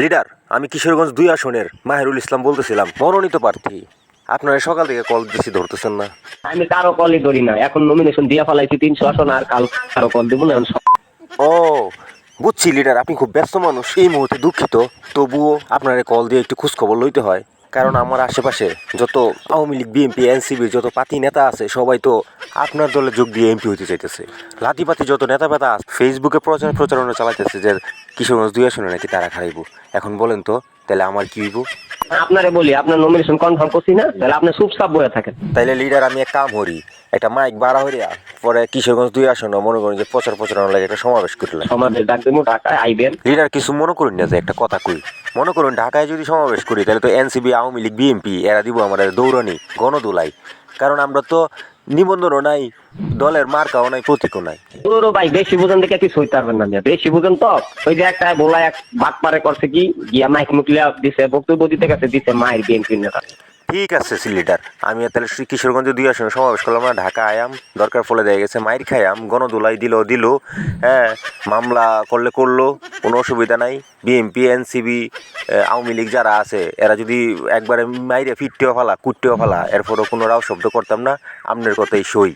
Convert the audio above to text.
Leader আমি কিশোরগঞ্জ দুই আসনের মাহেরুল ইসলাম বলতেছিলাম মনোনীত প্রার্থী। আপনারা সকাল থেকে কল দিচ্ছি ধরতেছেন না। আমি কারও কলই ধরি না এখন নমিনেশন দিয়া ফেলাইছি তিনশো আসন আর কাল কারও কল দেবো না ও বুঝছি লিডার আপনি খুব ব্যস্ত মানুষ এই মুহূর্তে দুঃখিত। তবুও আপনার কল দিয়ে একটু খোঁজখবর লইতে হয়। কারণ আমার আশেপাশে যত আওয়ামী লীগ বিএনপি এনসিবির যত পাতি নেতা আছে, সবাই তো আপনার দলে যোগ দিয়ে এমপি হইতে চাইতেছে। লাতিপাতি যত নেতা পেতা ফেসবুকে প্রচার প্রচারণা চালাইতেছে যে কিশোরগঞ্জ দুই আসনে নাকি তারা খারাইব এখন বলেন তো, তাহলে আমার কী হইব? আপনারে বলি আপনার নমিনেশন কনফার্ম করছি না তাহলে আপনি চুপচাপ বয়ে থাকেন। তাইলে লিডার আমি এক কাম করি একটা মাইক বাড়া হইয়া পরে কিশোরগঞ্জ দুই আসন মনে করেন যে প্রচার প্রচারণা লাগে একটা সমাবেশ করলাম সমাবেশ ডাক দেবো ঢাকায় আইবেন। লিডার কিছু মনে করুন না যে একটা কথা কই? মনে করুন ঢাকায় যদি সমাবেশ করি তাহলে তো এনসিবি আওয়ামী লীগ বিএনপি এরা দিব আমাদের দৌড়ানি গণদোলাই। কারণ আমরা তো নিবন্ধনও নাই, দলের মার্কাও নাই, প্রতীকও নাই ভাই, বেশি বুঝেন দেখে কিছু হইতে পারবেন না। বেশি বুঝেন তো, ওই যে একটা বোলা এক বাদ পারে করছে কি, গিয়া মাইক মুখলিয়া দিছে, বক্তব্য দিতে গেছে, দিছে মায়ের বিএনপি নেতা ঠিক আছে সিলিডার আমি তাহলে শ্রী কিশোরগঞ্জে দুই আসনে সমাবেশ করলাম। না ঢাকা আয়াম, দরকার ফলে দেয়া গেছে মাইর খায়াম গণদোলাই দিল দিল হ্যাঁ মামলা করলে করল, কোনো অসুবিধা নাই। বিএনপি এনসিবি আওয়ামী লীগ যারা আছে, এরা যদি একবারে মাইরে ফিরতেও ফেলা কুটতেও ফেলা এরপরও কোনো রাও শব্দ করতাম না। আপনার কথাই সই।